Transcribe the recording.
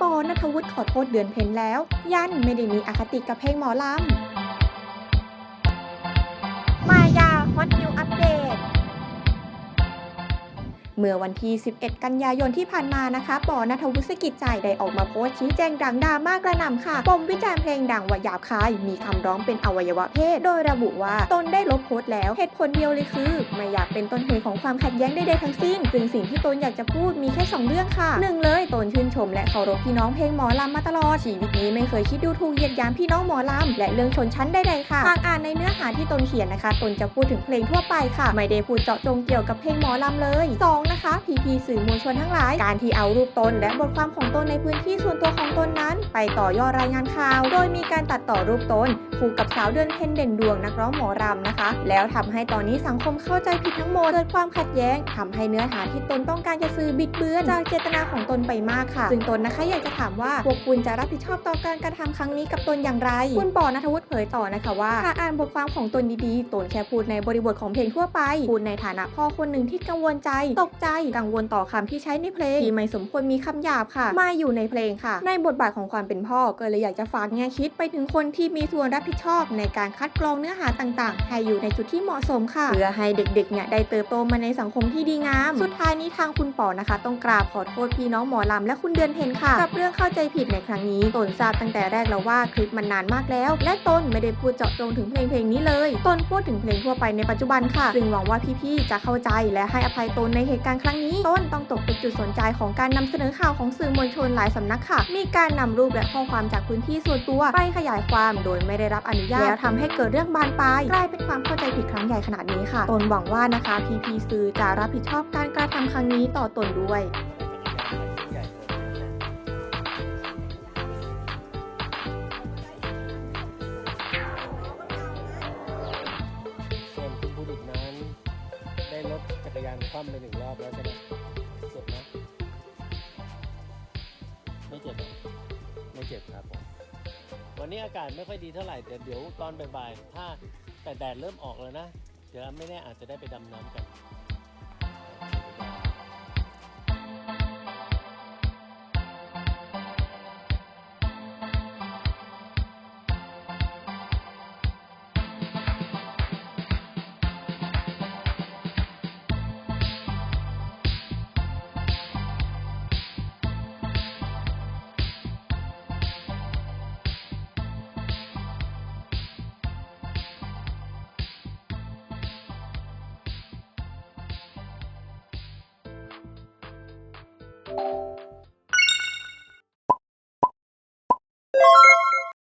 ปอนัทวุฒิขอโทษเดือนเพ็ญแล้ว ยันไม่ได้มีอคติกับเพลงหมอลำ มายาฮอตนิวอัปเดต เมื่อวันที่ 11 กันยายนที่ผ่านมานะคะปอนัทวุฒิกิจใจได้ออกมาโพสต์ชี้แจงดังดรามากระหน่ำค่ะปมวิจารณ์เพลงดังว่าหยาบคาย มีคำร้องเป็นอวัยวะเพศ โดยระบุว่าตนได้ลบโพสต์แล้ว เหตุผลเดียวเลยคือ ไม่อยากเป็นต้นเหตุของความขัดแย้งใดๆทั้งสิ้น ซึ่งสิ่งที่ตนอยากจะพูดมีแค่ 2 เรื่องค่ะหนึ่งเลยตนชื่นชม และเคารพพี่น้องเพลงหมอลำมาตลอดชีวิตนี้ไม่เคยคิดดูถูกเหยียดหยามพี่น้องหมอลำและเรื่องชนชั้นใดๆค่ะหากอ่านในเนื้อหาที่ตนเขียนนะคะ ตนจะพูดถึงเพลงทั่วไปค่ะ ไม่ได้พูดเจาะจงเกี่ยวกับเพลงหมอลำเลยสองนะคะพีพีสื่อมวลชนทั้งหลาย การที่เอารูปตนและบทความของตนในพื้นที่ส่วนตัวของตนนั้น ไปต่อยอดรายงานข่าว โดยมีการตัดต่อรูปตนคู่กับสาวเดือนเพ็ญเด่นดวงนักร้องหมอรำนะคะ แล้วทำให้ตอนนี้สังคมเข้าใจผิดทั้งหมดเกิดความขัดแย้งทำให้เนื้อหาที่ตนต้องการจะสื่อบิดเบือนจากเจตนาของตนไปมากค่ะ ซึ่งตนนะคะอยากจะถามว่าพวกคุณจะรับผิดชอบต่อการกระทำครั้งนี้กับตนอย่างไร คุณปอนัทวุฒิเผยต่อนะคะว่าหากอ่านบทความของตนดีๆตนแค่พูดในบริบทของเพลงทั่วไปพูดในฐานะพ่อคนหนึ่งที่กังวลใจตกใจกังวลต่อคำที่ใช้ในเพลงที่ไม่สมควรมีคำหยาบค่ะ มาอยู่ในเพลงค่ะ ในบทบาทของความเป็นพ่อก็เลยอยากจะฝากแง่คิดไปถึงคนที่มีส่วนรับผิดชอบ ในการคัดกรองเนื้อหาต่างๆ ให้อยู่ในจุดที่เหมาะสมค่ะ เพื่อให้เด็กๆเนี่ยได้เติบโตมาในสังคมที่ดีงาม สุดท้ายนี้ทางคุณปอนะคะ ต้องกราบขอโทษพี่น้องหมอลำและคุณเดือนเพ็ญค่ะ กับเรื่องเข้าใจผิดในครั้งนี้ตนทราบตั้งแต่แรกแล้วว่าคลิปมันนานมากแล้ว และตนไม่ได้พูดเจาะจงถึงเพลงเพลงนี้เลย ตนพูดถึงเพลงทั่วไปในปัจจุบันค่ะ ซึ่งหวังว่าพี่ๆจะเข้าใจและให้อภัยตนในเหตุการณ์ครั้งนี้ ต้นต้องตกเป็นจุดสนใจของการนำเสนอข่าวของสื่อมวลชนหลายสำนักค่ะ มีการนำรูปและข้อความจากพื้นที่ส่วนตัวไปขยายความโดยไม่ได้รับอนุญาตแล้วทำให้เกิดเรื่องบานปลายกลายเป็นความเข้าใจผิดครั้งใหญ่ขนาดนี้ค่ะ ตนหวังว่านะคะพีพีสื่อจะรับผิดชอบการกระทำครั้งนี้ต่อตนด้วยานคว่ำไปหนึ่งรอบแล้วใช่ไหมเจ็บไหมไม่เจ็บไม่เจ็บครับผมวันนี้อากาศไม่ค่อยดีเท่าไหร่แต่เดี๋ยวตอนบ่ายๆถ้าแต่แดดเริ่มออกแล้วนะ เดี๋ยวไม่แน่อาจจะได้ไปดำน้ำกัน